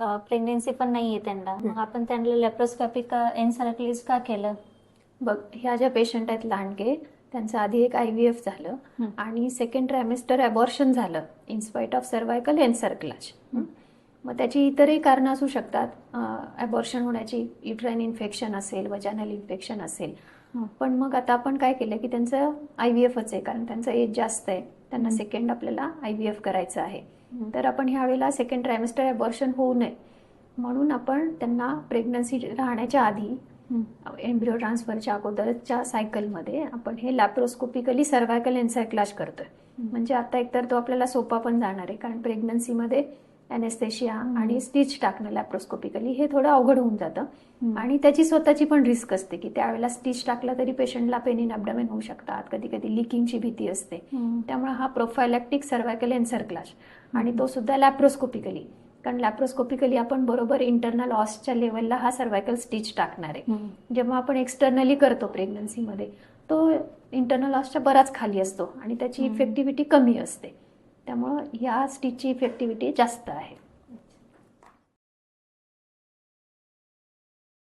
Pregnancy पण नाहीये त्यांना. मग आपण त्यांना लेप्रोस्कॉपिक एन्सरक्लिज का केलं? बघ ह्या ज्या पेशंट आहेत लांडगे त्यांचं आधी एक आय व्ही एफ झालं. आणि सेकंड ट्रायमेस्टर अबॉर्शन झालं इन्स्पाईट ऑफ सर्वायकल एन्सर्क्लाज मग त्याची इतरही कारणं असू शकतात. अबॉर्शन होण्याची युट्राईन इन्फेक्शन असेल वजानल इन्फेक्शन असेल. पण मग आता आपण काय केलं की त्यांचं आय व्ही एफच आहे कारण त्यांचं एज जास्त आहे. त्यांना. सेकंड आपल्याला आय व्ही एफ करायचं आहे. तर आपण ह्या वेळेला सेकंड ट्रायमेस्टर अबॉर्शन होऊ नये. म्हणून आपण त्यांना प्रेग्नन्सी राहण्याच्या आधी एम्ब्रिओ ट्रान्सफरच्या अगोदरच्या सायकलमध्ये आपण हे लॅप्रोस्कोपिकली सर्वायकल एन्सायक्लाज करतोय. म्हणजे आता एकतर तो आपल्याला सोपा पण जाणार आहे कारण प्रेग्नन्सीमध्ये अॅनेस्थेशिया आणि स्टिच टाकणं लॅप्रोस्कोपिकली हे थोडं अवघड होऊन जातं. आणि त्याची स्वतःची पण रिस्क असते की त्यावेळेला स्टिच टाकला तरी पेशंटला पेन इन अबडमेन होऊ शकतात. कधी कधी लिकिंगची भीती असते. त्यामुळे हा प्रोफायलॅक्टिक सर्वायकल एन्सरक्लाज आणि तो सुद्धा लॅप्रोस्कोपिकली कारण लॅप्रोस्कोपिकली आपण बरोबर इंटरनल ऑसच्या लेवलला हा सर्वायकल स्टिच टाकणार आहे. जेव्हा आपण एक्सटर्नली करतो प्रेग्नन्सीमध्ये तो इंटरनल ऑसच्या बराच खाली असतो आणि त्याची. इफेक्टिव्हिटी कमी असते. त्यामुळं ह्या स्टिचची इफेक्टिव्हिटी जास्त आहे.